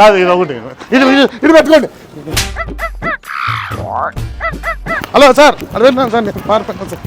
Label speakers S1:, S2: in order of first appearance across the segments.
S1: కాదు ఇది ఒకటి. ఇది ఇది ఇది పెట్టుకోండి. Hello sir. అది పెట్టినాను సార్ నేను మారిపోయాను సార్.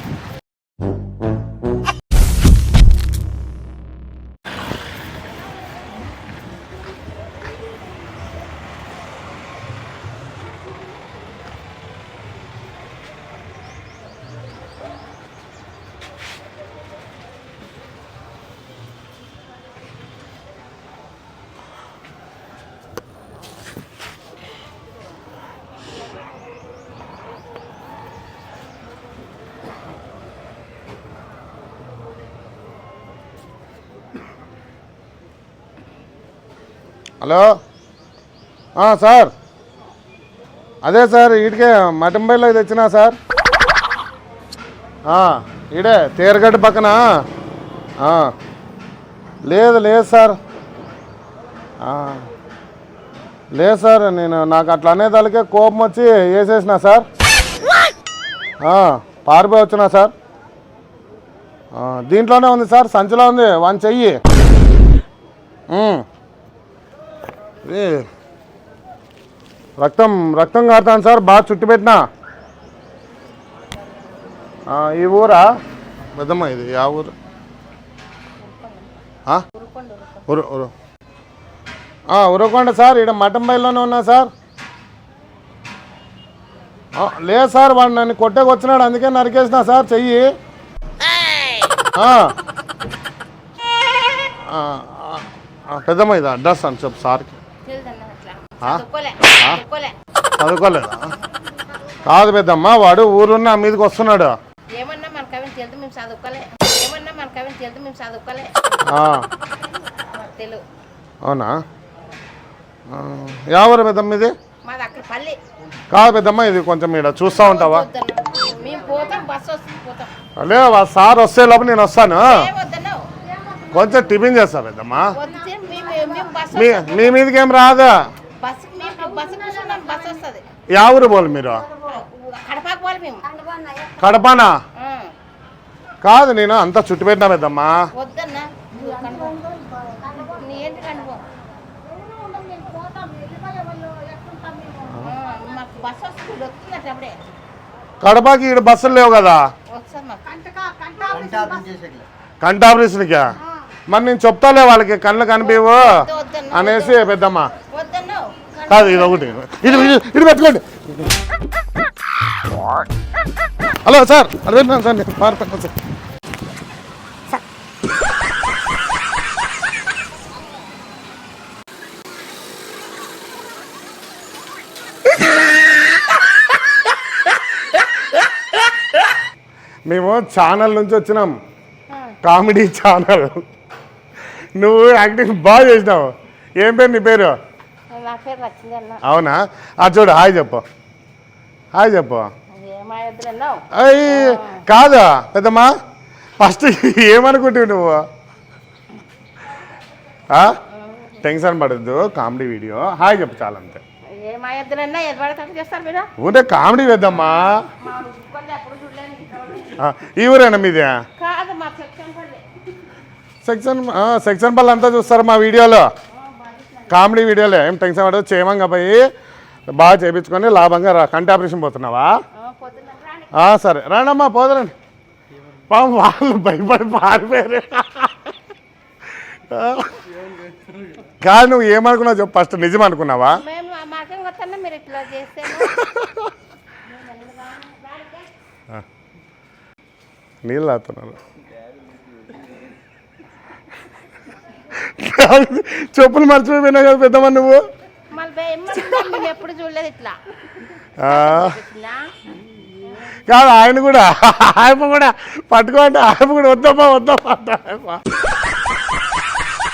S1: హలో? సార్. అదే సార్ ఇటుకే మటంబైలో తెచ్చినా సార్. ఇడే ఈడే తేరగడ్డ పక్కన. లేదు లేదు సార్. లేదు సార్ నేను నాకు అట్లా అనేదానికే కోపం వచ్చి వేసేసిన సార్. పారిపోయి వచ్చినా సార్. దీంట్లోనే ఉంది సార్ సంచిలో ఉంది వన్ చెయ్యి. ఇది రక్తం రక్తం కారుతాను సార్ బాగా చుట్టు పెట్టినా. ఆ, ఈ ఊరా? పెద్దమ్మ ఇది యా ఊరు. ఆ? ఉరు ఉరు ఆ, ఉరవకొండ సార్ ఇక్కడ మటన్ బయల్లోనే ఉన్నా సార్. ఆ, లేదు సార్ వాడు నన్ను కొట్టేకి వచ్చినాడు అందుకే నరికేసిన సార్ చెయ్యి. ఆ. ఆ, ఆ, ఆ, పెద్దమ్మ ఇది అడ్రస్ అని చెప్పు సార్కి
S2: తెలియదన్న అట్లా
S1: ఆ?
S2: చదువుకోలే
S1: ఆ?
S2: చదువుకోలే
S1: చదువుకోలేదా కాదు పెద్దమ్మ వాడు ఊరున్న మీదకి వస్తున్నాడు.
S2: ఏమన్నా మన కవిని తెలుదు మేము చదువుకోలే. ఏమన్నా మన కవిని తెలుదు మేము చదువుకోలే.
S1: ఆ,
S2: మాకు తెలుగు
S1: అవునా? ఊరు పెద్దమ్మ ఇది?
S2: మాది అక్కడ పల్లి.
S1: కాదు పెద్దమ్మ ఇది కొంచెం ఇక్కడ చూస్తూ ఉంటావా.
S2: మేము పోతాం బస్సు వస్తుంది పోతాం.
S1: అదే సార్ వస్తే లోపల నేను వస్తాను. కొంచెం టిఫిన్ చేస్తా పెద్దమ్మ. మీ మీదకి ఏం రాదు
S2: బస్సు మేము బస్సు కూర్చున్నాం బస్సు వస్తుంది
S1: యా ఊరు పోలు మీరు
S2: కడపాకు పోవాలి మేము
S1: కడపనా. కాదు నేను అంతా చుట్టు పెట్టినా పెద్దమ్మ
S2: వద్దన్న
S1: కడపకి ఇక్కడ బస్సులు లేవు కదా
S2: వస్తుంది మాకు
S1: కంటి ఆపరేషన్కి మరి నేను చెప్తాలే వాళ్ళకి కళ్ళు కనిపించవు అనేసి పెద్దమ్మ కాదు ఇది ఒకటి. ఇది ఇది పెట్టుకోండి. హలో సార్ అది పెట్టినాను సార్ నేను మారిపోయాను సార్. మేము ఛానల్ నుంచి వచ్చినాం. Comedy channel. నువ్వు యాక్టింగ్ బాగా చేసినావు. ఏం పేరు నీ పేరు
S2: నా పేరు వచ్చింది అన్న
S1: అవునా? అది చూడు హాయ్ చెప్పు. హాయ్ చెప్పు. అయ్యి కాదా పెద్దమ్మా? ఫస్ట్ ఏమనుకుంటావు నువ్వు? ఆ? టెన్షన్ పడద్దు కామెడీ వీడియో. హాయ్ చెప్పు చాలా అంతే.
S2: ఏమాయొద్దులన్నా ఏది పడితే అట్లా చేస్తారు మీరు?
S1: ఊరే కామెడీ పెద్దమ్మా.
S2: మా ఊరుకోలే ఎప్పుడు చూడలేను
S1: ఆ, ఈ ఊరేనా మీది?
S2: సెక్షన్
S1: ఆ, సెక్షన్ పళ్ళు అంతా చూస్తారు మా వీడియోలో. కామెడీ వీడియోలే. ఏం టెన్షన్ పడదు క్షేమంగా పోయి బాగా చేయించుకొని లాభంగా రా. కంటి ఆపరేషన్ పోతున్నావా? సరే. రండమ్మా పోదరండి. పాపం వాళ్ళు భయపడి పారిపోయారు. కాదు నువ్వు ఏమనుకున్నావు చెప్పు. ఫస్ట్ నిజం అనుకున్నావా? నీళ్ళు తాగుతున్నారు. చెప్పులు మర్చిపోయినా కదా పెద్దమ్మ నువ్వు.
S2: ఎప్పుడు చూడలేదు ఇట్లా.
S1: కాదు ఆయన కూడా ఆయన కూడా పట్టుకోండి ఆయన కూడా వద్దమ్మా వద్దమ్మా.